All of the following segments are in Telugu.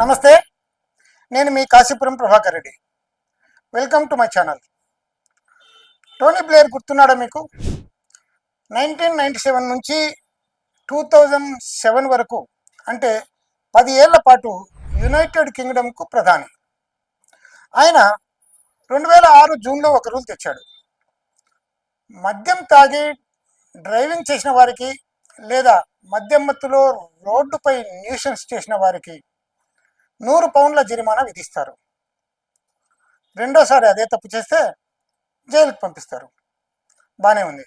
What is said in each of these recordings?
నమస్తే నేను మీ Kashipuram Prabhakar Reddy. Welcome to my channel Tony player గుర్తున్నాడా మీకు? నైన్టీన్ నైంటీ సెవెన్ నుంచి టూ థౌజండ్ సెవెన్ వరకు అంటే పది ఏళ్ళ పాటు యునైటెడ్ కింగ్డమ్కు ప్రధాని. ఆయన రెండు వేల ఆరు జూన్లో ఒక రూల్ తెచ్చాడు. మద్యం తాగి డ్రైవింగ్ చేసిన వారికి లేదా మద్యం మత్తులో రోడ్డుపై న్యూషన్స్ చేసిన వారికి నూరు పౌండ్ల జరిమానా విధిస్తారు. రెండోసారి అదే తప్పు చేస్తే జైలుకి పంపిస్తారు. బాగానే ఉంది.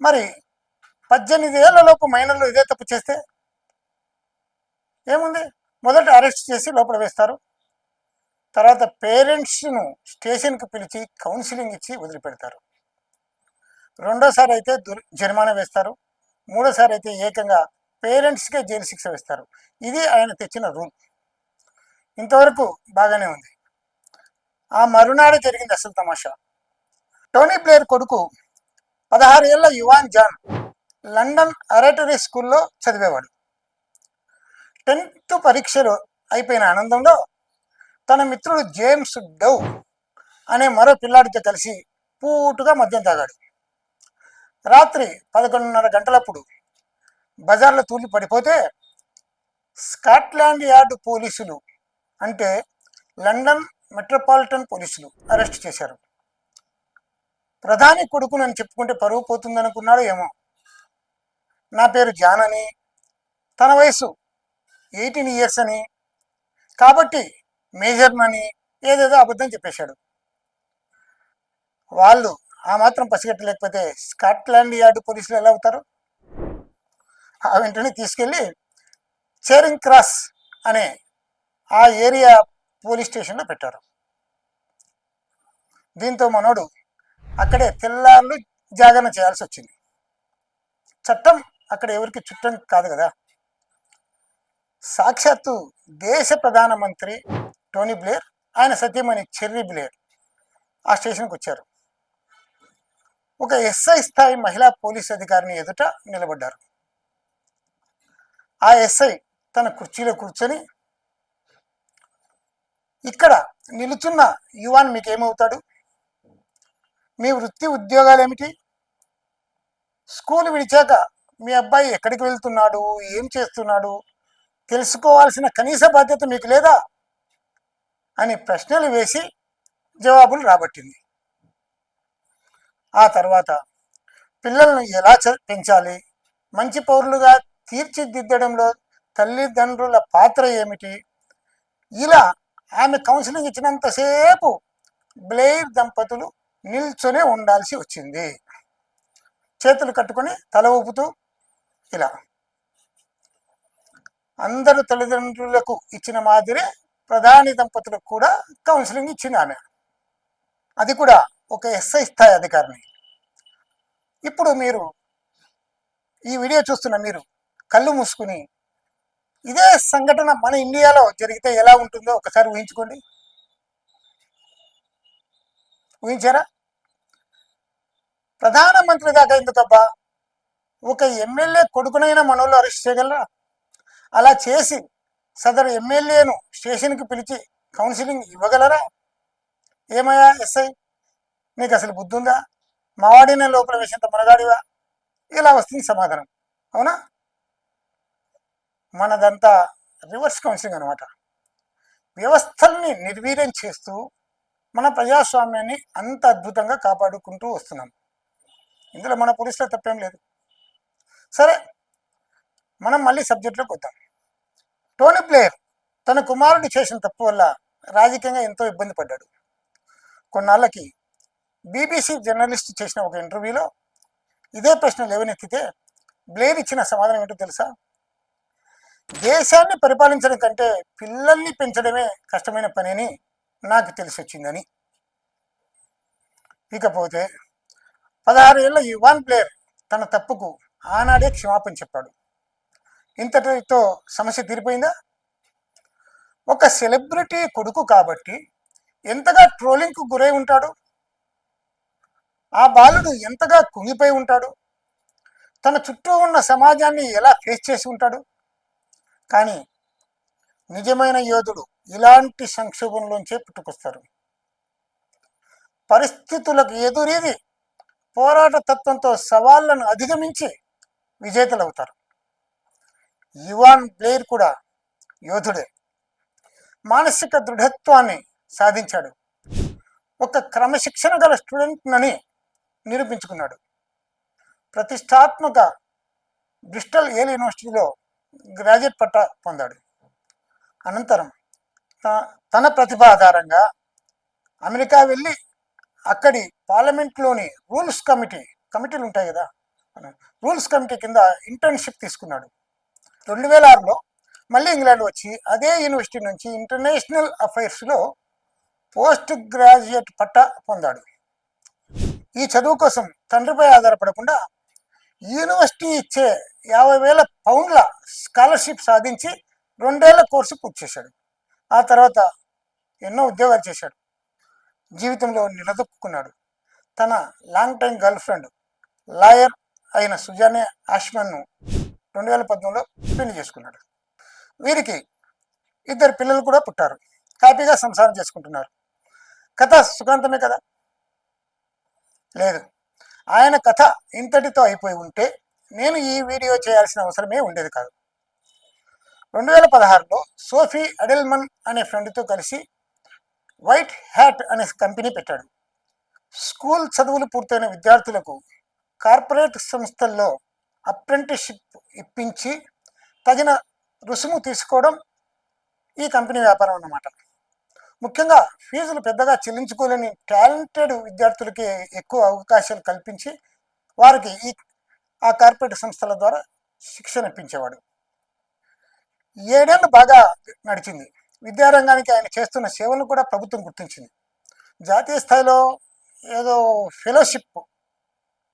మరి పద్దెనిమిది ఏళ్ళలోపు మైనర్లు ఇదే తప్పు చేస్తే ఏముంది? మొదట అరెస్ట్ చేసి లోపల వేస్తారు. తర్వాత పేరెంట్స్ను స్టేషన్కి పిలిచి కౌన్సిలింగ్ ఇచ్చి వదిలిపెడతారు. రెండోసారి అయితే దుర్ జరిమానా వేస్తారు. మూడోసారి అయితే ఏకంగా పేరెంట్స్కే జైలు శిక్ష వేస్తారు. ఇది ఆయన తెచ్చిన రూల్. ఇంతవరకు బాగానే ఉంది. ఆ మరునాడు జరిగింది అసలు తమాషా. టోనీ ప్లేయర్ కొడుకు పదహారు ఏళ్ళ యువాన్ జాన్ లండన్ అరేటరీ స్కూల్లో చదివేవాడు. టెన్త్ పరీక్షలు అయిపోయిన ఆనందంలో తన మిత్రుడు జేమ్స్ డౌ అనే మరో పిల్లాడితో కలిసి పూటుగా మద్యం తాగాడు. రాత్రి పదకొండున్నర గంటలప్పుడు బజార్లో తూలి పడిపోతే స్కాట్లాండ్ యార్డ్ పోలీసులు అంటే లండన్ మెట్రోపాలిటన్ పోలీసులు అరెస్ట్ చేశారు. ప్రధాని కొడుకు నన్ను చెప్పుకుంటే పరువు పోతుందనుకున్నాడు ఏమో. నా పేరు జాన్ అని తన వయసు ఎయిటీన్ ఇయర్స్ అని. కాబట్టి మేజర్నని ఏదేదో అబద్ధం చెప్పేశాడు. వాళ్ళు ఆ మాత్రం పసిగట్టలేకపోతే స్కాట్లాండ్ యార్డ్ పోలీసులు ఎలా అవుతారు? ఆ వెంటనే తీసుకెళ్ళి చేరింగ్ క్రాస్ అనే ఆ ఏరియా పోలీస్ స్టేషన్లో పెట్టారు. దీంతో మనోడు అక్కడే తెల్లార్లు జాగరణ చేయాల్సి వచ్చింది. చట్టం అక్కడ ఎవరికి చుట్టం కాదు కదా. సాక్షాత్తు దేశ ప్రధానమంత్రి టోనీ బ్లేయర్ ఆయన సత్యమణి చెర్రీ బ్లేయర్ ఆ స్టేషన్కి వచ్చారు. ఒక ఎస్ఐ స్థాయి మహిళా పోలీస్ అధికారిని ఎదుట నిలబడ్డారు. ఆ ఎస్ఐ తన కుర్చీలో కూర్చొని ఇక్కడ నిలుచున్న యువాన్ మీకేమవుతాడు? మీ వృత్తి ఉద్యోగాలు ఏమిటి స్కూల్ విడిచాక మీ అబ్బాయి ఎక్కడికి వెళ్తున్నాడు? ఏం చేస్తున్నాడు? తెలుసుకోవాల్సిన కనీస బాధ్యత మీకు లేదా? అని ప్రశ్నలు వేసి జవాబులు రాబట్టింది. ఆ తర్వాత పిల్లలను ఎలా పెంచాలి? మంచి పౌరులుగా తీర్చిదిద్దడంలో తల్లిదండ్రుల పాత్ర ఏమిటి? ఇలా ఆమె కౌన్సిలింగ్ ఇచ్చినంతసేపు బ్లేయర్ దంపతులు నిల్చొనే ఉండాల్సి వచ్చింది. చేతులు కట్టుకొని తల ఊపుతూ ఇలా. అందరు తల్లిదండ్రులకు ఇచ్చిన మాదిరే ప్రధాని దంపతులకు కూడా కౌన్సిలింగ్ ఇచ్చింది ఆమె. అది కూడా ఒక ఎస్ఐ స్థాయి అధికారిని. ఇప్పుడు మీరు ఈ వీడియో చూస్తున్న మీరు కళ్ళు మూసుకుని ఇదే సంఘటన మన ఇండియాలో జరిగితే ఎలా ఉంటుందో ఒకసారి ఊహించుకోండి. ఊహించారా? ప్రధానమంత్రి దాకా ఎందుకబ్బా ఒక ఎమ్మెల్యే కొడుకునైనా మనోళ్ళు అరెస్ట్ చేయగలరా? అలా చేసి సదరు ఎమ్మెల్యేను స్టేషన్కి పిలిచి కౌన్సిలింగ్ ఇవ్వగలరా? ఏమయ్యా ఎస్ఐ నీకు అసలు బుద్ధి ఉందా మావాడినే లోపల వేసేంత మనగాడివా? ఇలా వస్తుంది సమాధానం. అవునా? మనదంతా రివర్స్ కౌన్సిలింగ్ అనమాట వ్యవస్థల్ని నిర్వీర్యం చేస్తూ మన ప్రజాస్వామ్యాన్ని అంత అద్భుతంగా కాపాడుకుంటూ వస్తున్నాం. ఇందులో మన పోలీసులో తప్పేం లేదు. సరే మనం మళ్ళీ సబ్జెక్టులోకి వద్దాం టోనీ ప్లేయర్ తన కుమారుడు చేసిన తప్పు వల్ల రాజకీయంగా ఎంతో ఇబ్బంది పడ్డాడు. కొన్నాళ్ళకి బీబీసీ జర్నలిస్ట్ చేసిన ఒక ఇంటర్వ్యూలో ఇదే ప్రశ్న లేవనెత్తితే బ్లేర్ ఇచ్చిన సమాధానం ఏంటో తెలుసా? దేశాన్ని పరిపాలించడం కంటే పిల్లల్ని పెంచడమే కష్టమైన పని అని నాకు తెలిసి వచ్చిందని ఇకపోతే పదహారు ఏళ్ళ యువాన్ ప్లేయర్ తన తప్పుకు ఆనాడే క్షమాపణ చెప్పాడు. ఇంతటితో సమస్య తీరిపోయిందా? ఒక సెలబ్రిటీ కొడుకు కాబట్టి ఎంతగా ట్రోలింగ్కు గురై ఉంటాడు? ఆ బాలుడు ఎంతగా కుంగిపోయి ఉంటాడు? తన చుట్టూ ఉన్న సమాజాన్ని ఎలా ఫేస్ చేసి ఉంటాడు? కానీ నిజమైన యోధుడు ఇలాంటి సంక్షోభంలోంచే పుట్టుకొస్తారు. పరిస్థితులకు ఎదురేది పోరాట తత్వంతో సవాళ్ళను అధిగమించి విజేతలవుతారు. యువాన్ బ్లేర్ కూడా యోధుడే. మానసిక దృఢత్వాన్ని సాధించాడు. ఒక క్రమశిక్షణ గల స్టూడెంట్నని నిరూపించుకున్నాడు. ప్రతిష్టాత్మక బ్రిస్టల్ ఏల్ యూనివర్సిటీలో గ్రాడ్యుయేట్ పట్టా పొందాడు. అనంతరం తన ప్రతిభ ఆధారంగా అమెరికా వెళ్ళి అక్కడి పార్లమెంట్లోని రూల్స్ కమిటీ కమిటీలు ఉంటాయి కదా రూల్స్ కమిటీ కింద ఇంటర్న్షిప్ తీసుకున్నాడు. రెండు వేల ఆరులో మళ్ళీ ఇంగ్లాండ్ వచ్చి అదే యూనివర్సిటీ నుంచి ఇంటర్నేషనల్ అఫైర్స్లో పోస్ట్ గ్రాడ్యుయేట్ పట్టా పొందాడు. ఈ చదువు కోసం తండ్రిపై ఆధారపడకుండా యూనివర్సిటీ ఇచ్చే యాభై వేల పౌండ్ల స్కాలర్షిప్ సాధించి రెండేళ్ళ కోర్సు పూర్తి చేశాడు. ఆ తర్వాత ఎన్నో ఉద్యోగాలు చేశాడు. జీవితంలో నిలదొక్కున్నాడు. తన long time girl friend lawyer అయిన సుజానే ఆష్మన్ను రెండు వేల పద్నాలుగులో పెళ్ళి చేసుకున్నాడు. వీరికి ఇద్దరు పిల్లలు కూడా పుట్టారు. హ్యాపీగా సంసారం చేసుకుంటున్నారు. కథ సుఖాంతమే కదా? లేదు. ఆయన కథ ఇంతటితో అయిపోయి ఉంటే నేను ఈ వీడియో చేయాల్సిన అవసరమే ఉండేది కాదు. రెండు వేల పదహారులో సోఫీ అడెల్మన్ అనే ఫ్రెండ్తో కలిసి వైట్ హ్యాట్ అనే కంపెనీ పెట్టాడు. స్కూల్ చదువులు పూర్తయిన విద్యార్థులకు కార్పొరేట్ సంస్థల్లో అప్రెంటిస్షిప్ ఇప్పించి తగిన రుసుము తీసుకోవడం ఈ కంపెనీ వ్యాపారం అన్నమాట. ముఖ్యంగా ఫీజులు పెద్దగా చెల్లించుకోలేని టాలెంటెడ్ విద్యార్థులకి ఎక్కువ అవకాశాలు కల్పించి వారికి ఈ ఆ కార్పొరేట్ సంస్థల ద్వారా శిక్షణ ఇప్పించేవాడు. ఏడేళ్ళు బాగా నడిచింది. విద్యారంగానికి ఆయన చేస్తున్న సేవలను కూడా ప్రభుత్వం గుర్తించింది. జాతీయ స్థాయిలో ఏదో ఫెలోషిప్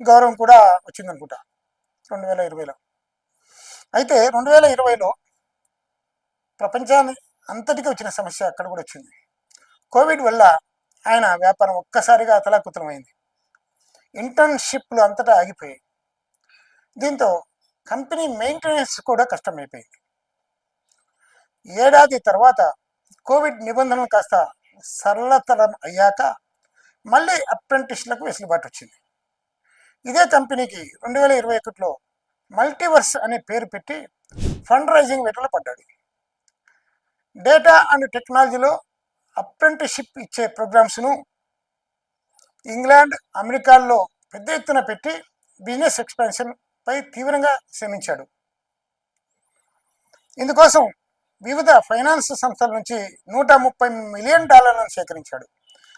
గౌరవం కూడా వచ్చిందనుకుంటా. రెండు వేల ఇరవైలో. అయితే రెండు వేల ఇరవైలో ప్రపంచాన్ని అంతటికీ వచ్చిన సమస్య అక్కడ కూడా వచ్చింది. కోవిడ్ వల్ల ఆయన వ్యాపారం ఒక్కసారిగా అతలాకుతలమైంది. ఇంటర్న్షిప్లు అంతటా ఆగిపోయాయి. దీంతో కంపెనీ మెయింటెనెన్స్ కూడా కష్టమైపోయింది. ఏడాది తర్వాత కోవిడ్ నిబంధనలు కాస్త సరళతరం అయ్యాక మళ్ళీ అప్రెంటిస్లకు వెసులుబాటు వచ్చింది ఇదే కంపెనీకి రెండు వేల ఇరవై ఒకటిలో మల్టీవర్స్ అనే పేరు పెట్టి ఫండ్ రైజింగ్ వేటలో పడ్డాడు. డేటా అండ్ టెక్నాలజీలో అప్రెంటిషిప్ ఇచ్చే ప్రోగ్రామ్స్ను ఇంగ్లాండ్ అమెరికాల్లో పెద్ద ఎత్తున పెట్టి బిజినెస్ ఎక్స్పాన్షన్పై తీవ్రంగా శ్రమించాడు. ఇందుకోసం వివిధ ఫైనాన్స్ సంస్థల నుంచి నూట ముప్పై మిలియన్ డాలర్లను సేకరించాడు.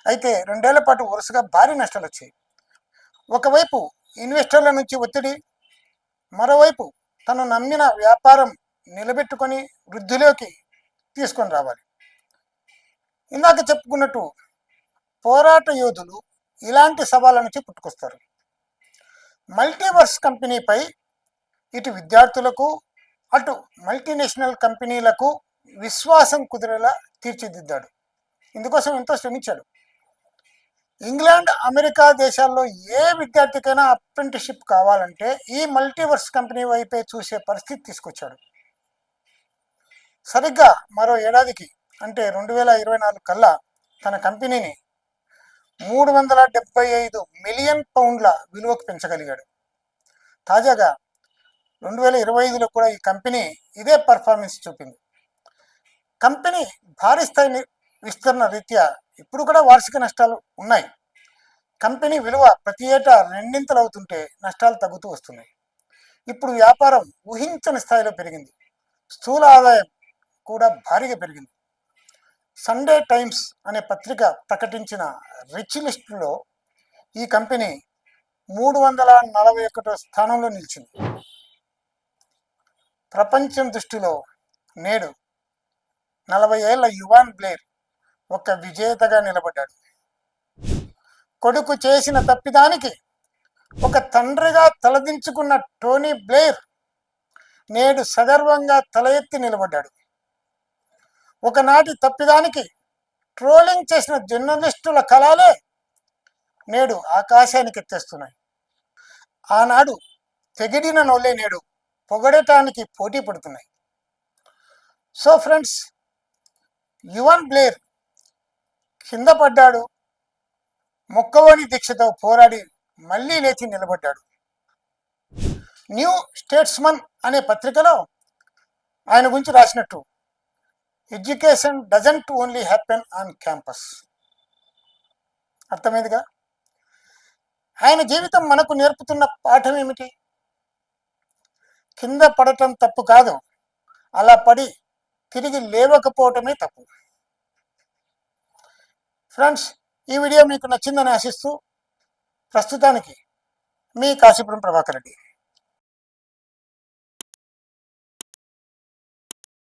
అయితే రెండేళ్ళ పాటు వరుసగా భారీ నష్టాలు వచ్చాయి ఒకవైపు ఇన్వెస్టర్ల నుంచి ఒత్తిడి మరోవైపు తను నమ్మిన వ్యాపారం నిలబెట్టుకొని వృద్ధిలోకి తీసుకొని రావాలి. ఇందాక చెప్పుకున్నట్టు పోరాట యోధులు ఇలాంటి సవాళ్ళ నుంచి పుట్టుకొస్తారు మల్టీవర్స్ కంపెనీపై ఇటు విద్యార్థులకు అటు మల్టీనేషనల్ కంపెనీలకు విశ్వాసం కుదిరేలా తీర్చిదిద్దాడు. ఇందుకోసం ఎంతో శ్రమించాడు. ఇంగ్లాండ్ అమెరికా దేశాల్లో ఏ విద్యార్థికైనా అప్రెంటిషిప్ కావాలంటే ఈ మల్టీవర్స్ కంపెనీ వైపే చూసే పరిస్థితి తీసుకొచ్చాడు. సరిగ్గా మరో ఏడాదికి అంటే రెండు వేల ఇరవై నాలుగు కల్లా తన కంపెనీని మూడు వందల డెబ్బై ఐదు మిలియన్ పౌండ్ల విలువకు పెంచగలిగాడు. తాజాగా రెండు వేల ఇరవై ఐదులో కూడా ఈ కంపెనీ ఇదే పర్ఫార్మెన్స్ చూపింది. కంపెనీ భారీ స్థాయిని విస్తరణ రీత్యా ఇప్పుడు కూడా వార్షిక నష్టాలు ఉన్నాయి. కంపెనీ విలువ ప్రతి ఏటా రెండింతలు అవుతుంటే నష్టాలు తగ్గుతూ వస్తున్నాయి. ఇప్పుడు వ్యాపారం ఊహించని స్థాయిలో పెరిగింది. స్థూల ఆదాయం కూడా భారీగా పెరిగింది. సండే టైమ్స్ అనే పత్రిక ప్రకటించిన రిచ్ లిస్టులో ఈ కంపెనీ మూడు వందల నలభై ఒకటో స్థానంలో నిలిచింది. ప్రపంచం దృష్టిలో నేడు నలభై ఏళ్ళ యువాన్ బ్లేర్ ఒక విజేతగా నిలబడ్డాడు. కొడుకు చేసిన తప్పిదానికి ఒక తండ్రిగా తలదించుకున్న టోనీ బ్లేర్ నేడు సగర్వంగా తల ఎత్తి నిలబడ్డాడు. ఒకనాటి తప్పిదానికి ట్రోలింగ్ చేసిన జర్నలిస్టుల కళాలే నేడు ఆకాశానికి ఎత్తేస్తున్నాయి. ఆనాడు తెగిడిన నోళ్ళే నేడు పొగడటానికి పోటీ పడుతున్నాయి. సో ఫ్రెండ్స్ యువన్ బ్లేర్ కింద పడ్డాడు మొక్కవోని దీక్షతో పోరాడి మళ్ళీ లేచి నిలబడ్డాడు. న్యూ స్టేట్స్మన్ అనే పత్రికలో ఆయన గురించి రాసినట్టు education doesn't only happen on campus. అర్థమైందిగా? ఆయన జీవితం మనకు నేర్పుతున్న పాఠం ఏమిటి? కింద పడటం తప్పు కాదు. అలా పడి తిరిగి లేవకపోవటమే తప్పు. ఫ్రెండ్స్ ఈ వీడియో మీకు నచ్చిందని ఆశిస్తూ ప్రస్తుతానికి మీ కాశీపురం ప్రభాకర్ రెడ్డి.